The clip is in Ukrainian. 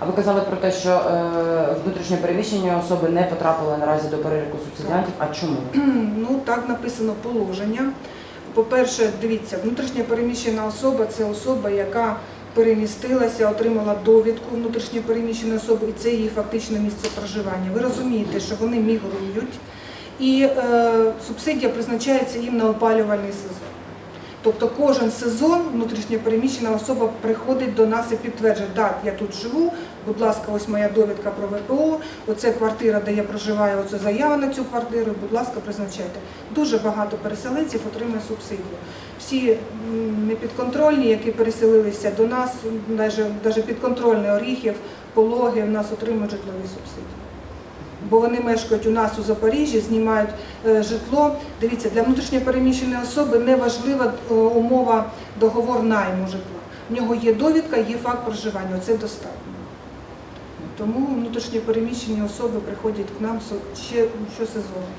А ви казали про те, що е, внутрішньо переміщені особи не потрапили наразі до переліку субсидіантів. А чому? Ну так написано положення. По-перше, дивіться, внутрішньо переміщена особа це особа, яка перемістилася, отримала довідку внутрішньо переміщеної особи, і це її фактичне місце проживання. Ви розумієте, що вони мігрують, і е, субсидія призначається їм на опалювальний сезон. Тобто кожен сезон внутрішньо переміщена особа приходить до нас і підтверджує, так, я тут живу, будь ласка, ось моя довідка про ВПО, оце квартира, де я проживаю, оце заява на цю квартиру, будь ласка, призначайте. Дуже багато переселенців отримує субсидію. Всі непідконтрольні, які переселилися до нас, навіть підконтрольний Оріхів, Пологи, в нас отримують житлові субсидії. Бо вони мешкають у нас у Запоріжжі, знімають е, житло. Дивіться, для внутрішньопереміщеної особи не важлива е, умова договор найму житла. В нього є довідка, є факт проживання. Це достатньо. Тому внутрішньопереміщені особи приходять к нам ще щосезону.